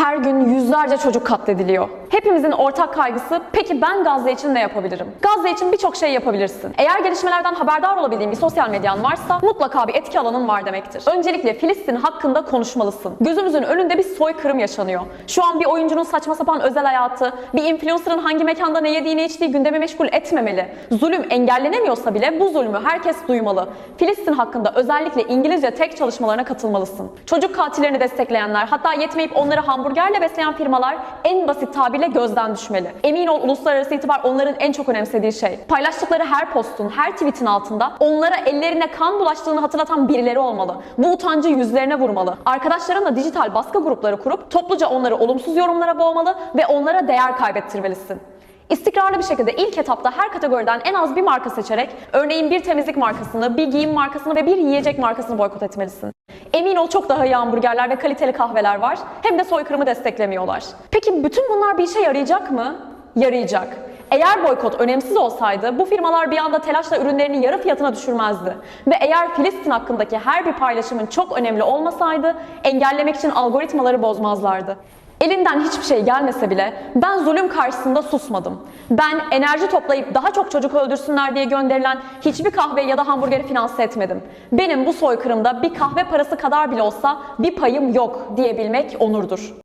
Her gün yüzlerce çocuk katlediliyor. Hepimizin ortak kaygısı peki ben Gazze için ne yapabilirim? Gazze için birçok şey yapabilirsin. Eğer gelişmelerden haberdar olabildiğin bir sosyal medyan varsa mutlaka bir etki alanın var demektir. Öncelikle Filistin hakkında konuşmalısın. Gözümüzün önünde bir soykırım yaşanıyor. Şu an bir oyuncunun saçma sapan özel hayatı, bir influencer'ın hangi mekanda ne yediği ne içtiği gündemi meşgul etmemeli. Zulüm engellenemiyorsa bile bu zulmü herkes duymalı. Filistin hakkında özellikle İngilizce tek çalışmalarına katılmalısın. Çocuk katillerini destekleyenler, hatta yetmeyip onları hamburgerle besleyen firmalar en basit tabirle gözden düşmeli. Emin ol uluslararası itibar onların en çok önemsediği şey. Paylaştıkları her postun, her tweetin altında onlara ellerine kan bulaştığını hatırlatan birileri olmalı. Bu utancı yüzlerine vurmalı. Arkadaşlarınla dijital baskı grupları kurup topluca onları olumsuz yorumlara boğmalı ve onlara değer kaybettirmelisin. İstikrarlı bir şekilde ilk etapta her kategoriden en az bir marka seçerek örneğin bir temizlik markasını, bir giyim markasını ve bir yiyecek markasını boykot etmelisin. Emin ol çok daha iyi hamburgerler ve kaliteli kahveler var. Hem de soykırımı desteklemiyorlar. Peki bütün bunlar bir işe yarayacak mı? Yarayacak. Eğer boykot önemsiz olsaydı bu firmalar bir anda telaşla ürünlerini yarı fiyatına düşürmezdi. Ve eğer Filistin hakkındaki her bir paylaşımın çok önemli olmasaydı engellemek için algoritmaları bozmazlardı. Elinden hiçbir şey gelmese bile ben zulüm karşısında susmadım. Ben enerji toplayıp daha çok çocuk öldürsünler diye gönderilen hiçbir kahve ya da hamburgeri finanse etmedim. Benim bu soykırımda bir kahve parası kadar bile olsa bir payım yok diyebilmek onurdur.